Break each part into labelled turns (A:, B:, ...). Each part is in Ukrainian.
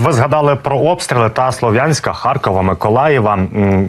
A: Ви згадали про обстріли та Слов'янська, Харкова, Миколаєва.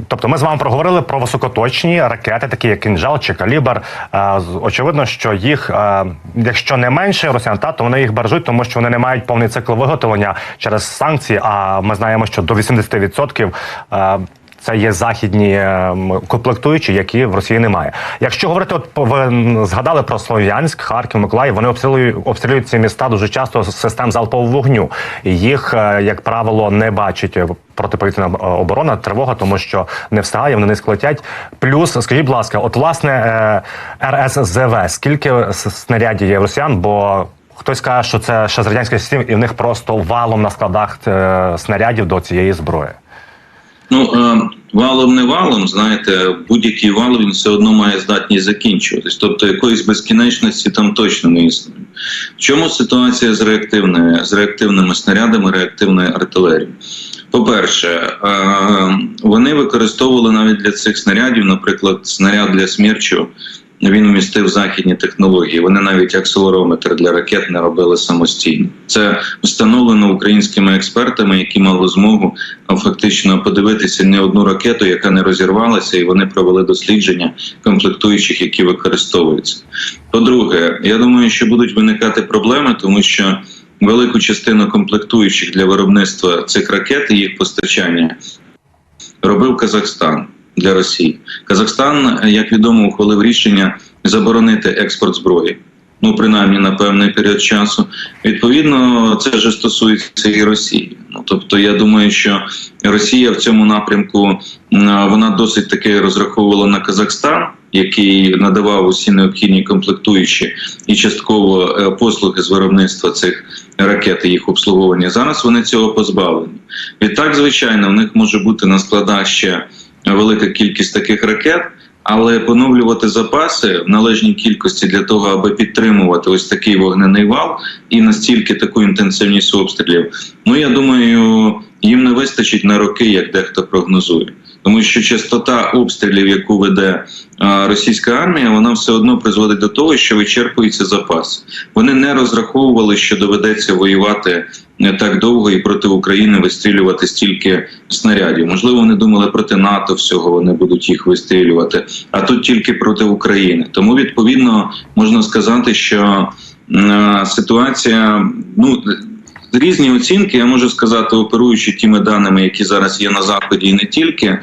A: Тобто, ми з вами проговорили про високоточні ракети, такі як кінжал чи калібр. Е, Очевидно, що їх, е, якщо не менше росіян, та то вони їх бережуть, тому що вони не мають повний цикл виготовлення через санкції. А ми знаємо, що до 80% е, це є західні е, комплектуючі, які в Росії немає. Якщо говорити, от ви згадали про Слов'янськ, Харків, Миколаїв, вони обстрілюють, обстрілюють ці міста дуже часто з систем залпового вогню. Їх, е, як правило, не бачить е, протиповітряна оборона, тривога, тому що не встигає, вони низько летять. Плюс, скажіть, будь ласка, от власне РСЗВ, скільки снарядів є росіян? Бо Хтось каже, що це ще з радянських систем, і в них просто валом на складах снарядів до цієї зброї.
B: Ну, валом не валом, знаєте, будь-який вал він все одно має здатність закінчуватись. Тобто якоїсь безкінечності там точно не існує. В чому ситуація з реактивними, з реактивними снарядами, реактивною артилерією? По-перше, е, вони використовували навіть для цих снарядів, наприклад, снаряд для смерчу. Він вмістив західні технології. Вони навіть акселерометр для ракет не робили самостійно. Це встановлено українськими експертами, які мали змогу фактично подивитися не одну ракету, яка не розірвалася, і вони провели дослідження комплектуючих, які використовуються. По-друге, я думаю, що будуть виникати проблеми, тому що велику частину комплектуючих для виробництва цих ракет і їх постачання робив Казахстан для Росії. Казахстан, як відомо, ухвалив рішення заборонити експорт зброї. Ну, принаймні на певний період часу. Відповідно, це ж стосується і Росії. Ну тобто, я думаю, що Росія в цьому напрямку вона досить таки розраховувала на Казахстан, який надавав усі необхідні комплектуючі і частково е, послуги з виробництва цих ракет і їх обслуговування. Зараз вони цього позбавлені. Відтак, звичайно, в них може бути на складах ще велика кількість таких ракет. Але поновлювати запаси в належній кількості для того, аби підтримувати ось такий вогнений вал і настільки таку інтенсивність обстрілів, ну я думаю, їм не вистачить на роки, як дехто прогнозує. Тому що частота обстрілів, яку веде російська армія, вона все одно призводить до того, що вичерпуються запаси. Вони не розраховували, що доведеться воювати так довго і проти України вистрілювати стільки снарядів. Можливо, вони думали проти НАТО всього вони будуть їх вистрілювати, а тут тільки проти України. Тому відповідно можна сказати, що е, ситуація ну. Різні оцінки, я можу сказати, оперуючи тими даними, які зараз є на заході, і не тільки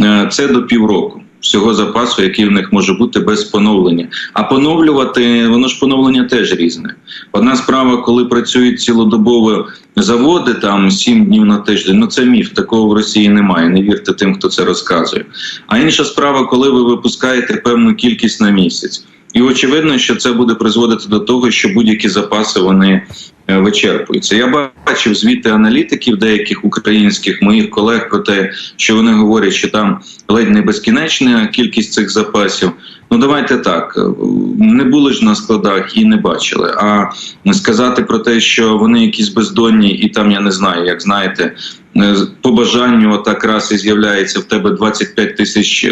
B: е, це до півроку всього запасу, який в них може бути без поновлення. А поновлювати воно ж поновлення теж різне. Одна справа, коли працюють цілодобово заводи, там сім днів на тиждень. Ну це міф, такого в Росії немає. Не вірте тим, хто це розказує. А інша справа, коли ви випускаєте певну кількість на місяць. І очевидно, що це буде призводити до того, що будь-які запаси вони е, вичерпуються. Я бачив звіти аналітиків, деяких українських моїх колег про те, що вони говорять, що там ледь не безкінечна кількість цих запасів. Ну давайте так е, не були ж на складах і не бачили. А сказати про те, що вони якісь бездонні, і там я не знаю, як знаєте, е, по бажанню так раз і з'являється в тебе 25 тисяч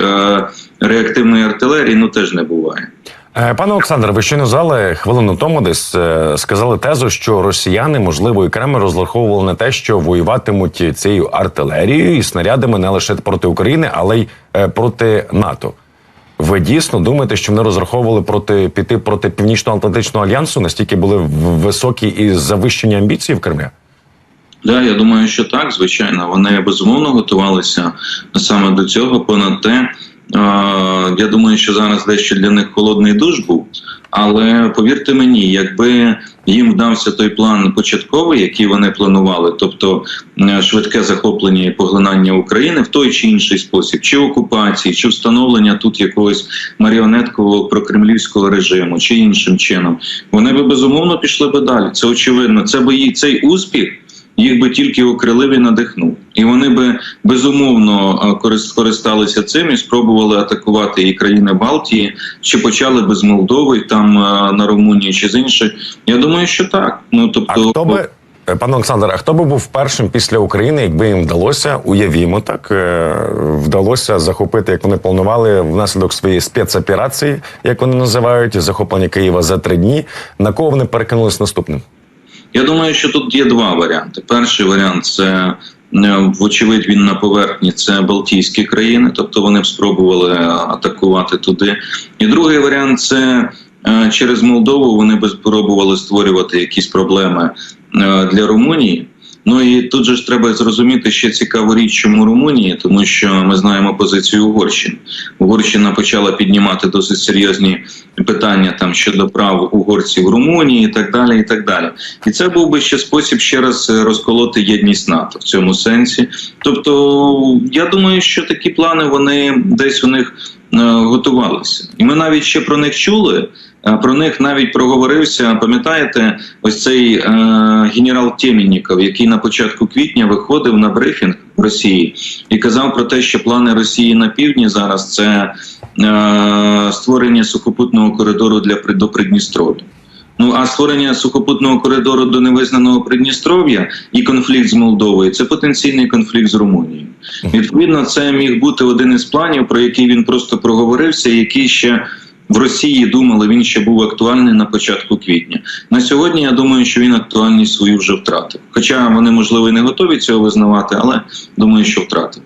B: реактивної артилерії, ну теж не буває.
C: Е, Пане Олександре, ви щойно зали хвилину тому десь е, сказали тезу, що росіяни, можливо, і Кремль розраховували на те, що воюватимуть цією артилерією і снарядами не лише проти України, але й е, проти НАТО. Ви дійсно думаєте, що вони розраховували проти піти проти Північно-Атлантичного альянсу? Настільки були високі і завищені амбіції в Кремлі?
B: Да, я думаю, що так, звичайно. Вони безумовно готувалися саме до цього. Понад те, я думаю, що зараз дещо для них холодний душ був. Але повірте мені, якби їм вдався той план початковий, який вони планували, тобто швидке захоплення і поглинання України в той чи інший спосіб, чи окупації, чи встановлення тут якогось маріонеткового прокремлівського режиму, чи іншим чином, вони би безумовно пішли би далі. Це очевидно. Це би їй цей успіх їх би тільки окрилив і надихнув. І вони би безумовно е, корис- скористалися цим і спробували атакувати і країни Балтії, чи почали би з Молдови там е, на Румунії, чи з інших. Я думаю, що так. Ну
C: А
B: тобто,
C: хто би, е, пане Олександр, а хто би був першим після України, якби їм вдалося, уявімо так, вдалося захопити, як вони планували, внаслідок своєї спецоперації, як вони називають, захоплення Києва за три дні. На кого вони перекинулись наступним?
B: Я думаю, що тут є два варіанти. Перший варіант це. е, Вочевидь, він на поверхні це Балтійські країни, тобто вони б спробували атакувати туди. І другий варіант це е, через Молдову вони б спробували створювати якісь проблеми е, для Румунії. Ну і тут же ж треба зрозуміти ще цікаву річ, чому Румунії, тому що ми знаємо позицію Угорщини. Угорщина почала піднімати досить серйозні питання там щодо прав угорців Румунії, і так далі. І так далі. І це був би ще спосіб ще раз е, розколоти єдність НАТО в цьому сенсі. Тобто, я думаю, що такі плани вони десь у них е, готувалися, і ми навіть ще про них чули. Е, Про них навіть проговорився. Пам'ятаєте, ось цей е, генерал Темінніков, який на початку квітня виходив на брифінг в Росії і казав про те, що плани Росії на півдні зараз це е, створення сухопутного коридору для до Придністров'я. Ну а створення сухопутного коридору до невизнаного Придністров'я і конфлікт з Молдовою це потенційний конфлікт з Румунією. Відповідно, це міг бути один із планів, про який він просто проговорився, який ще в Росії думали, він ще був актуальний на початку квітня. На сьогодні я думаю, що він актуальність свою вже втратив. Хоча вони можливо і не готові цього визнавати, але думаю, що втратив.